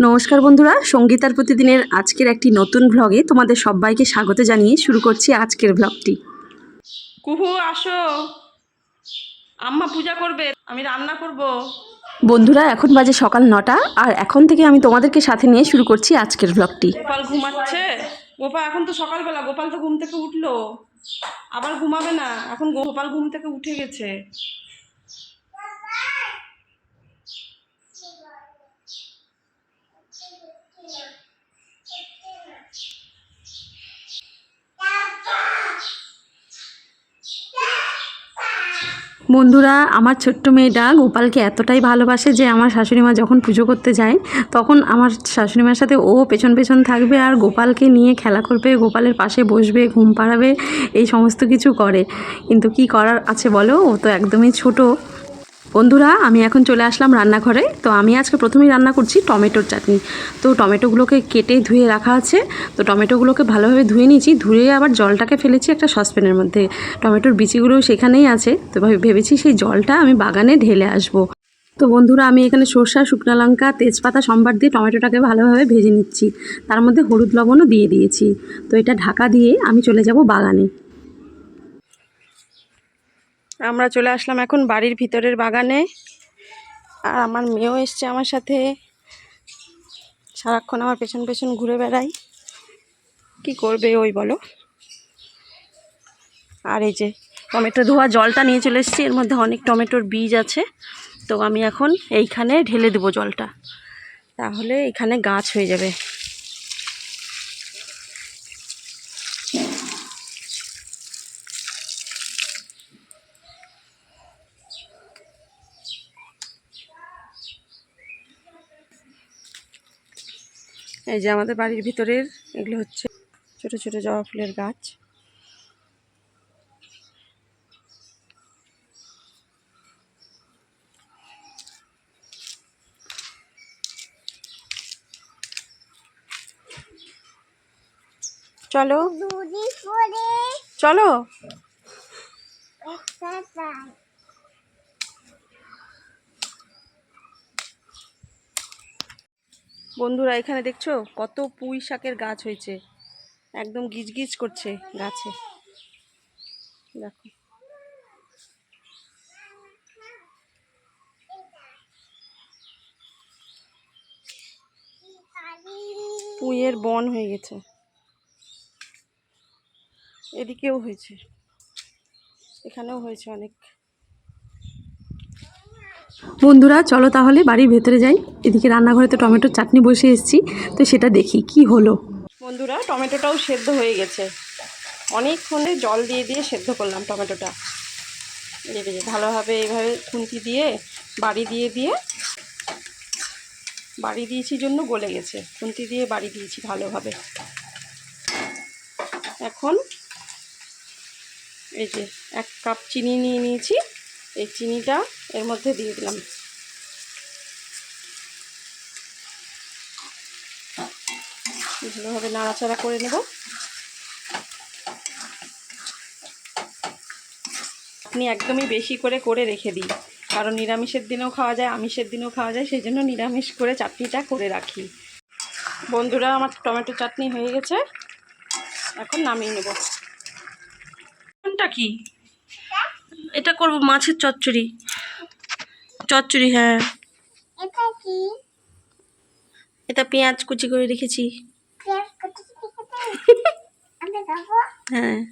নমস্কার বন্ধুরা, সঙ্গীতার প্রতিদিনের আজকের একটি নতুন ভ্লগে তোমাদের সবাইকে স্বাগত জানিয়ে শুরু করছি আজকের ভ্লগটি কুহু, আসো। আম্মা পূজা করবে, আমি রান্না করব। বন্ধুরা, এখন বাজে সকাল নটা, আর এখন থেকে আমি তোমাদেরকে সাথে নিয়ে শুরু করছি আজকের ব্লগটি গোপাল ঘুমাচ্ছে? গোপাল, এখন তো সকালবেলা, গোপাল তো ঘুম থেকে উঠল। আবার ঘুমাবে না, এখন গোপাল ঘুম থেকে উঠে গেছে। বন্ধুরা, আমার ছোট্ট মেয়েটা গোপালকে এতটাই ভালোবাসে যে আমার শাশুড়ি মা যখন পুজো করতে যায়, তখন আমার শাশুড়ি মার সাথে ও পেছন পেছন থাকবে আর গোপালকে নিয়ে খেলা করবে, গোপালের পাশে বসবে, ঘুম পাড়াবে, এই সমস্ত কিছু করে। কিন্তু কি করার আছে বলো? ও তো একদমই ছোট। বন্ধুরা, আমি এখন চলে আসলাম রান্নাঘরে। তো আমি আজকে প্রথমেই রান্না করছি টমেটোর চাটনি। তো টমেটোগুলোকে কেটে ধুয়ে রাখা আছে। তো টমেটোগুলোকে ভালোভাবে ধুয়ে নিয়েছি। ধুয়ে আবার জলটাকে ফেলেছি একটা সসপ্যানের মধ্যে। টমেটোর বিচিগুলো সেখানেই আছে। তো ভাবে- ভেবেছি সেই জলটা আমি বাগানে ঢেলে আসব। তো বন্ধুরা, আমি এখানে সর্ষা, শুকনো লঙ্কা, তেজপাতা, সম্বার দিয়ে টমেটোটাকে ভালোভাবে ভেজে নিচ্ছি। তার মধ্যে হলুদ লবণও দিয়ে দিয়েছি। তো এটা ঢাকা দিয়ে আমি চলে যাব বাগানে। আমরা চলে আসলাম এখন বাড়ির ভিতরের বাগানে। আর আমার মেয়েও এসছে আমার সাথে। সারাক্ষণ আমার পেছন পেছন ঘুরে বেড়াই কি করবে ওই বলো? আর এই যে টমেটো ধোয়া জলটা নিয়ে চলে এসেছি। এর মধ্যে অনেক টমেটোর বীজ আছে। তো আমি এখন এইখানে ঢেলে দেবো জলটা। তাহলে এখানে গাছ হয়ে যাবে। এই যে আমাদের বাড়ির ভিতরের এগুলো হচ্ছে ছোট ছোট জবা ফুলের গাছ। চলো। চলো। বন্ধুরা, এখানে দেখছ? কত পুঁই শাকের গাছ হয়েছে। একদম গিজগিজ করছে গাছে। দেখো। পুঁইয়ের বন হয়ে গেছে। এদিকেও হয়েছে। এখানেও হয়েছে অনেক বন্ধুরা, চলো তাহলে বাড়ির ভেতরে যাই। এদিকে রান্নাঘরে তো টমেটোর চাটনি বসে এসেছি, তো সেটা দেখি, কি হলো? বন্ধুরা, টমেটোটাও সেদ্ধ হয়ে গেছে। অনেকক্ষণে জল দিয়ে দিয়ে সেদ্ধ করলাম টমেটোটা। ভালোভাবে এইভাবে খুন্তি দিয়ে, বাড়ি দিয়ে দিয়ে, বাড়ি দিয়েছি জন্য গলে গেছে। খুন্তি দিয়ে বাড়ি দিয়েছি ভালোভাবে। এখন এই যে এক কাপ চিনি নিয়ে নিয়েছি। এই চিনিটা এর মধ্যে দিয়ে দিলাম। ভালোভাবে নাড়াচাড়া করে নেব। আপনি একদমই বেশি করে করে রেখে দিই কারণ নিরামিষের দিনেও খাওয়া যায়, আমিষের দিনেও খাওয়া যায়, সেই জন্য নিরামিষ করে চাটনিটা করে রাখি। বন্ধুরা, আমার টমেটো চাটনি হয়ে গেছে। এখন নামিয়ে নেব। কোনটা কি? এটা করব মাছের চচ্চড়ি। চচ্চড়ি হ্যাঁ। এটা কি? এটা পেঁয়াজ কুচি করে রেখেছি। হ্যাঁ।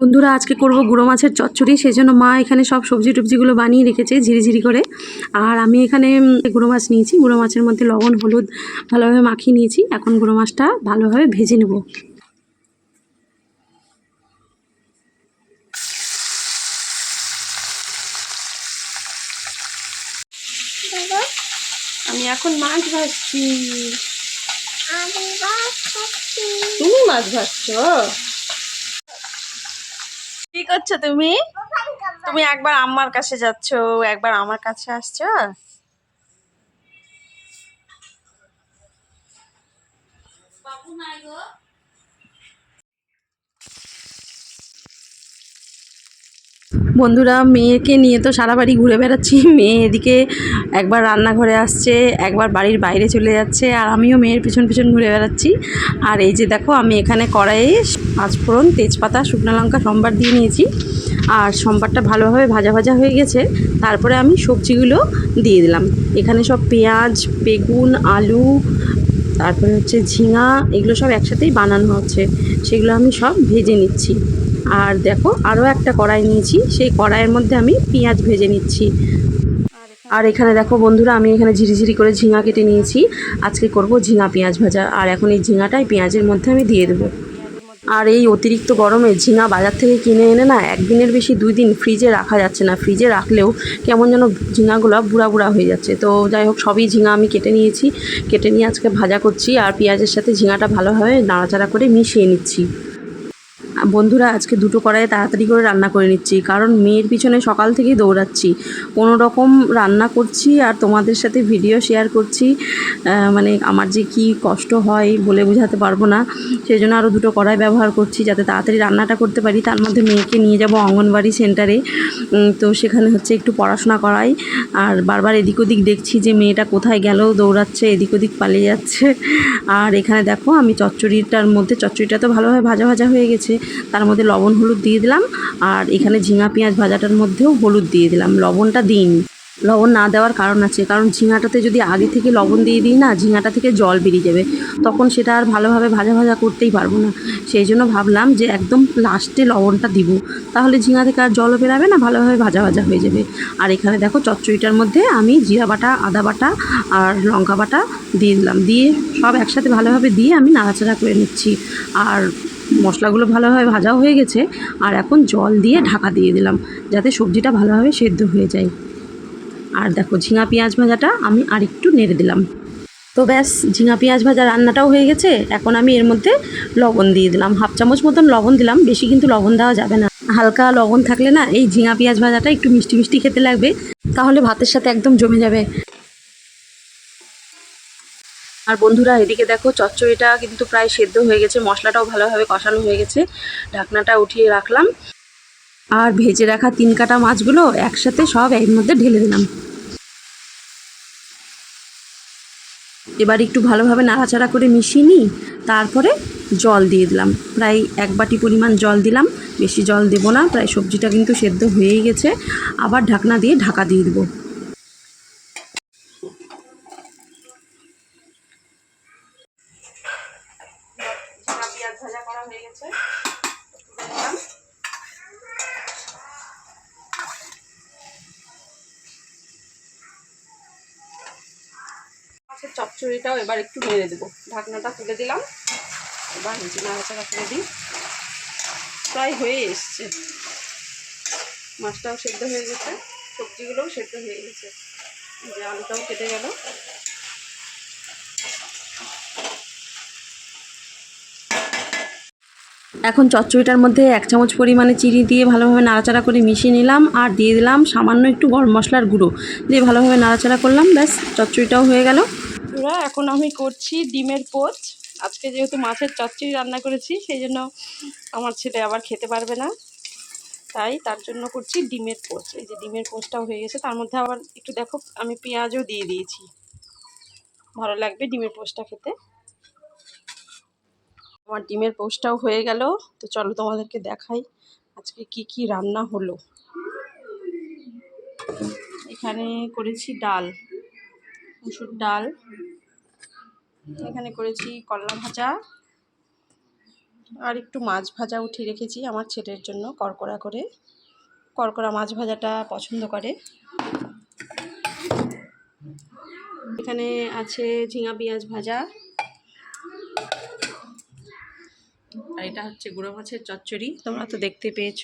বন্ধুরা আজকে করব গুঁড়ো মাছের চচ্চড়ি। সেই জন্য মা এখানে সব সবজি টবজিগুলো বানিয়ে রেখেছে ঝিরিঝিরি করে। আর আমি এখানে গুঁড়ো মাছ নিয়েছি। গুঁড়ো মাছের মধ্যে লবণ হলুদ ভালোভাবে মাখিয়ে নিয়েছি। এখন গুঁড়ো মাছটা ভালোভাবে ভেজে নেব। আমি এখন মাছ ভাজছি। তুমি মাছ ভাজছো? কি করছ তুমি? তুমি একবার আমার কাছে যাচ্ছ একবার আমার কাছে আসছো? বন্ধুরা, মেয়েকে নিয়ে তো সারা বাড়ি ঘুরে বেড়াচ্ছি। মেয়ে এদিকে একবার রান্নাঘরে আসছে, একবার বাড়ির বাইরে চলে যাচ্ছে, আর আমিও মেয়ের পিছন পিছন ঘুরে বেড়াচ্ছি। আর এই যে দেখো, আমি এখানে কড়াইয়ে পাঁচফোড়ন তেজপাতা, শুকনো লঙ্কা, সম্বার দিয়ে নিয়েছি। আর সম্বারটা ভালোভাবে ভাজা ভাজা হয়ে গেছে। তারপরে আমি সবজিগুলো দিয়ে দিলাম। এখানে সব পেঁয়াজ, বেগুন, আলু, তারপরে হচ্ছে ঝিঙা, এগুলো সব একসাথেই বানানো হচ্ছে। সেগুলো আমি সব ভেজে নিচ্ছি। আর দেখো আরও একটা কড়াই নিয়েছি। সেই কড়াইয়ের মধ্যে আমি পেঁয়াজ ভেজে নিচ্ছি। আর এখানে দেখো বন্ধুরা, আমি এখানে ঝিরিঝিরি করে ঝিঙা কেটে নিয়েছি। আজকে করব ঝিঙা পেঁয়াজ ভাজা। আর এখন এই ঝিঙাটাই পেঁয়াজের মধ্যে আমি দিয়ে দেবো। আর এই অতিরিক্ত গরমে ঝিঙা বাজার থেকে কিনে এনে না, একদিনের বেশি দুই দিন ফ্রিজে রাখা যাচ্ছে না। ফ্রিজে রাখলেও কেমন যেন ঝিঙাগুলো বুড়া বুড়া হয়ে যাচ্ছে। তো যাই হোক, সবই ঝিঙা আমি কেটে নিয়েছি। কেটে নিয়ে আজকে ভাজা করছি। আর পেঁয়াজের সাথে ঝিঙাটা ভালোভাবে নাড়াচাড়া করে মিশিয়ে নিচ্ছি। বন্ধুরা, আজকে দুটো কড়াইয়ে তাড়াতাড়ি করে রান্না করে নিচ্ছি। কারণ মেয়ের পিছনে সকাল থেকেই দৌড়াচ্ছি। কোনো রকম রান্না করছি আর তোমাদের সাথে ভিডিও শেয়ার করছি। মানে আমার যে কি কষ্ট হয় বলে বোঝাতে পারব না। সেই জন্য আরও দুটো কড়াই ব্যবহার করছি যাতে তাড়াতাড়ি রান্নাটা করতে পারি। তার মধ্যে মেয়েকে নিয়ে যাব অঙ্গনবাড়ি সেন্টারে তো সেখানে হচ্ছে একটু পড়াশোনা করাই। আর বারবার এদিক ওদিক দেখছি যে মেয়েটা কোথায় গেল, দৌড়াচ্ছে, এদিক ওদিক পালিয়ে যাচ্ছে। আর এখানে দেখো, আমি চচ্চড়িটার মধ্যে, চচ্চড়িটা তো ভালোভাবে ভাজা ভাজা হয়ে গেছে। তার মধ্যে লবণ, হলুদ দিয়ে দিলাম। আর এখানে ঝিঙা, পেঁয়াজ ভাজাটার মধ্যেও হলুদ দিয়ে দিলাম। লবণটা দিন লবণ না দেওয়ার কারণ আছে। কারণ ঝিঙাটাতে যদি আগে থেকে লবণ দিয়ে দিই না, ঝিঙাটা থেকে জল বেরিয়ে যাবে। তখন সেটা আর ভালোভাবে ভাজা ভাজা করতেই পারব না। সেই জন্য ভাবলাম যে একদম লাস্টে লবণটা দিব। তাহলে ঝিঙা থেকে আর জলও বেরাবে না, ভালোভাবে ভাজা ভাজা হয়ে যাবে। আর এখানে দেখো চচ্চড়িটার মধ্যে আমি জিরা বাটা, আদা বাটা আর লঙ্কা বাটা দিয়ে দিলাম। দিয়ে সব একসাথে ভালোভাবে দিয়ে আমি নাড়াচাড়া করে নিচ্ছি। আর মশলাগুলো ভালোভাবে ভাজাও হয়ে গেছে। আর এখন জল দিয়ে ঢাকা দিয়ে দিলাম, যাতে সবজিটা ভালোভাবে সেদ্ধ হয়ে যায়। আর দেখো ঝিঙা পেঁয়াজ ভাজাটা আমি আরেকটু নেড়ে দিলাম। তো ব্যাস, ঝিঙা পেঁয়াজ ভাজা রান্নাটাও হয়ে গেছে। এখন আমি এর মধ্যে লবণ দিয়ে দিলাম। হাফ চামচ মতন লবণ দিলাম, বেশি কিন্তু লবণ দেওয়া যাবে না। হালকা লবণ থাকলে না এই ঝিঙা পেঁয়াজ ভাজাটা একটু মিষ্টি মিষ্টি খেতে লাগবে, তাহলে ভাতের সাথে একদম জমে যাবে। আর বন্ধুরা, এদিকে দেখো চচ্চড়িটা কিন্তু প্রায় সেদ্ধ হয়ে গেছে, মশলাটাও ভালোভাবে কষানো হয়ে গেছে। ঢাকনাটা উঠিয়ে রাখলাম। আর ভেজে রাখা তিন কাটা মাছগুলো একসাথে সব এর মধ্যে ঢেলে দিলাম। এবার একটু ভালোভাবে নাড়াচাড়া করে মিশিয়ে নিই, তারপরে জল দিয়ে দিলাম। প্রায় এক বাটি পরিমাণ জল দিলাম, বেশি জল দেবো না, প্রায় সবজিটা কিন্তু সেদ্ধ হয়েই গেছে। আবার ঢাকনা দিয়ে ঢাকা দিয়ে দেবো ঝিঙা পেঁয়াজ ভাজা করা হয়ে গেছে। মাছের চচ্চড়িটাও এবার একটু মেরে দেবো। ঢাকনাটা তুলে দিলাম। এবার নাড়াচাড়া করে দিই। প্রায় হয়ে এসছে। মাছটাও সেদ্ধ হয়ে গেছে। সবজিগুলোও সেদ্ধ হয়ে গেছে। যে আলুটাও কেটে গেল। এখন চচ্চড়িটার মধ্যে এক চামচ পরিমাণে চিনি দিয়ে ভালোভাবে নাড়াচাড়া করে মিশিয়ে নিলাম আর দিয়ে দিলাম সামান্য একটু গরম মশলার গুঁড়ো। দিয়ে ভালোভাবে নাড়াচাড়া করলাম, ব্যাস চচ্চড়িটাও হয়ে গেল। এখন আমি করছি ডিমের পোচ। আজকে যেহেতু মাছের চচ্চড়ি রান্না করেছি, সেই জন্য আমার ছেলে আবার খেতে পারবে না। তাই তার জন্য করছি ডিমের পোচ। এই যে ডিমের পোচটাও হয়ে গেছে, তার মধ্যে আবার একটু দেখো, আমি পেঁয়াজও দিয়ে দিয়েছি। ভালো লাগবে ডিমের পোচটা খেতে। আমার ডিমের পোচটাও হয়ে গেল। তো চলো তোমাদেরকে দেখাই আজকে কি কি রান্না হলো। এখানে করেছি ডাল, মুসুর ডাল, এখানে করেছি করলা ভাজা, আর একটু মাছ ভাজা উঠিয়ে রেখেছি আমার ছেলের জন্য কড়কড়া করে। কড়কড়া মাছ ভাজাটা পছন্দ করে। এখানে আছে ঝিঙা পেঁয়াজ ভাজা আর এটা হচ্ছে গুঁড়ো মাছের চচ্চড়ি। তোমরা তো দেখতে পেয়েছ।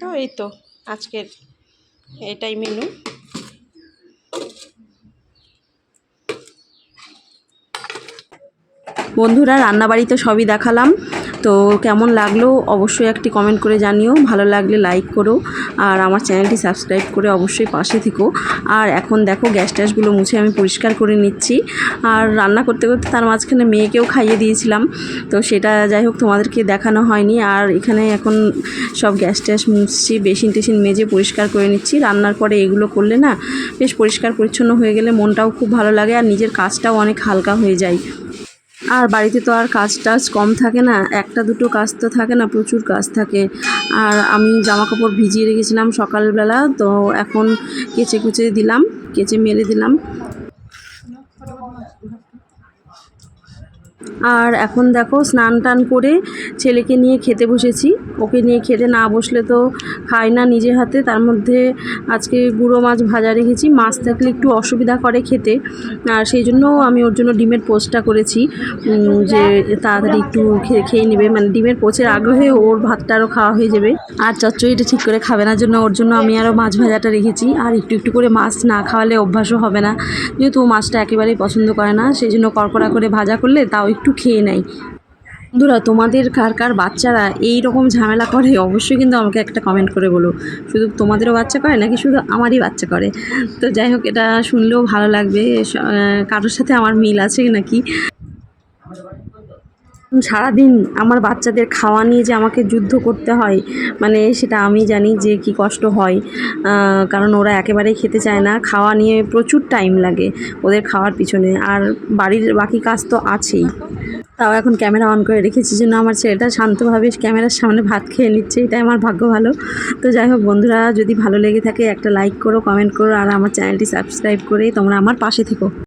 তো এই তো আজকের এটাই মেনু বন্ধুরা রান্নাবাড়ি তো সবই দেখালাম। তো কেমন লাগল অবশ্যই একটি কমেন্ট করে জানিও। ভালো লাগলে লাইক করো আর আমার চ্যানেলটি সাবস্ক্রাইব করে অবশ্যই পাশে থেকো। আর এখন দেখো গ্যাস ট্যাসগুলো মুছে আমি পরিষ্কার করে নিচ্ছি। আর রান্না করতে করতে তার মাঝখানে মেয়েকেও খাইয়ে দিয়েছিলাম। তো সেটা যাই হোক তোমাদেরকে দেখানো হয়নি। আর এখানে এখন সব গ্যাস ট্যাস মুছছি, বেসিন টেসিন মেজে পরিষ্কার করে নিচ্ছি। রান্নার পরে এগুলো করলে না বেশ পরিষ্কার পরিচ্ছন্ন হয়ে গেলে মনটাও খুব ভালো লাগে আর নিজের কাজটাও অনেক হালকা হয়ে যায়। আর বাড়িতে তো আর কাজ টাজ কম থাকে না, একটা দুটো কাজ তো থাকে না, প্রচুর কাজ থাকে। আর আমি জামা কাপড় ভিজিয়ে রেখেছিলাম সকালবেলা, তো এখন কেচে কুচে দিলাম, কেচে মেরে দিলাম। আর এখন দেখো স্নান টান করে ছেলেকে নিয়ে খেতে বসেছি। ওকে নিয়ে খেতে না বসলে তো খায় না নিজে হাতে। তার মধ্যে আজকে গুঁড়ো মাছ ভাজা রেখেছি। মাছ থাকলে একটু অসুবিধা করে খেতে। আর সেই জন্য আমি ওর জন্য ডিমের পোস্টটা করেছি। যে তাড়াতাড়ি একটু খেয়ে নেবে। মানে ডিমের পোচের আগ্রহে ওর ভাতটা আরও খাওয়া হয়ে যাবে। আর চচ্চড়িটা ঠিক করে খাবে না জন্য ওর জন্য আমি আরও মাছ ভাজাটা রেখেছি। আর একটু একটু করে মাছ না খাওয়ালে অভ্যাসও হবে না। যেহেতু মাছটা একেবারেই পছন্দ করে না, সেই জন্য কড়কড়া করে ভাজা করলে তাও একটু খেয়ে নেয় বন্ধুরা, তোমাদের কার কার বাচ্চারা এই রকম ঝামেলা করে, অবশ্যই কিন্তু আমাকে একটা কমেন্ট করে বলো। শুধু তোমাদেরও বাচ্চা করে, নাকি শুধু আমারই বাচ্চা করে? তো যাই হোক, এটা শুনলেও ভালো লাগবে। কারোর সাথে আমার মিল আছে নাকি? সারাদিন আমার বাচ্চাদের খাওয়া নিয়ে যে আমাকে যুদ্ধ করতে হয় মানে সেটা আমি জানি যে কি কষ্ট হয়। কারণ ওরা একেবারেই খেতে চায় না। খাওয়া নিয়ে প্রচুর টাইম লাগে ওদের খাওয়ার পিছনে। আর বাড়ির বাকি কাজ তো আছেই। তাও এখন ক্যামেরা অন করে রেখেছি জন্য আমার ছেলেটা শান্তভাবে ক্যামেরার সামনে ভাত খেয়ে নিচ্ছে, এটাই আমার ভাগ্য ভালো। তো যাই হোক বন্ধুরা, যদি ভালো লেগে থাকে একটা লাইক করো কমেন্ট করো, আর আমার চ্যানেলটি সাবস্ক্রাইব করে তোমরা আমার পাশে থেকো।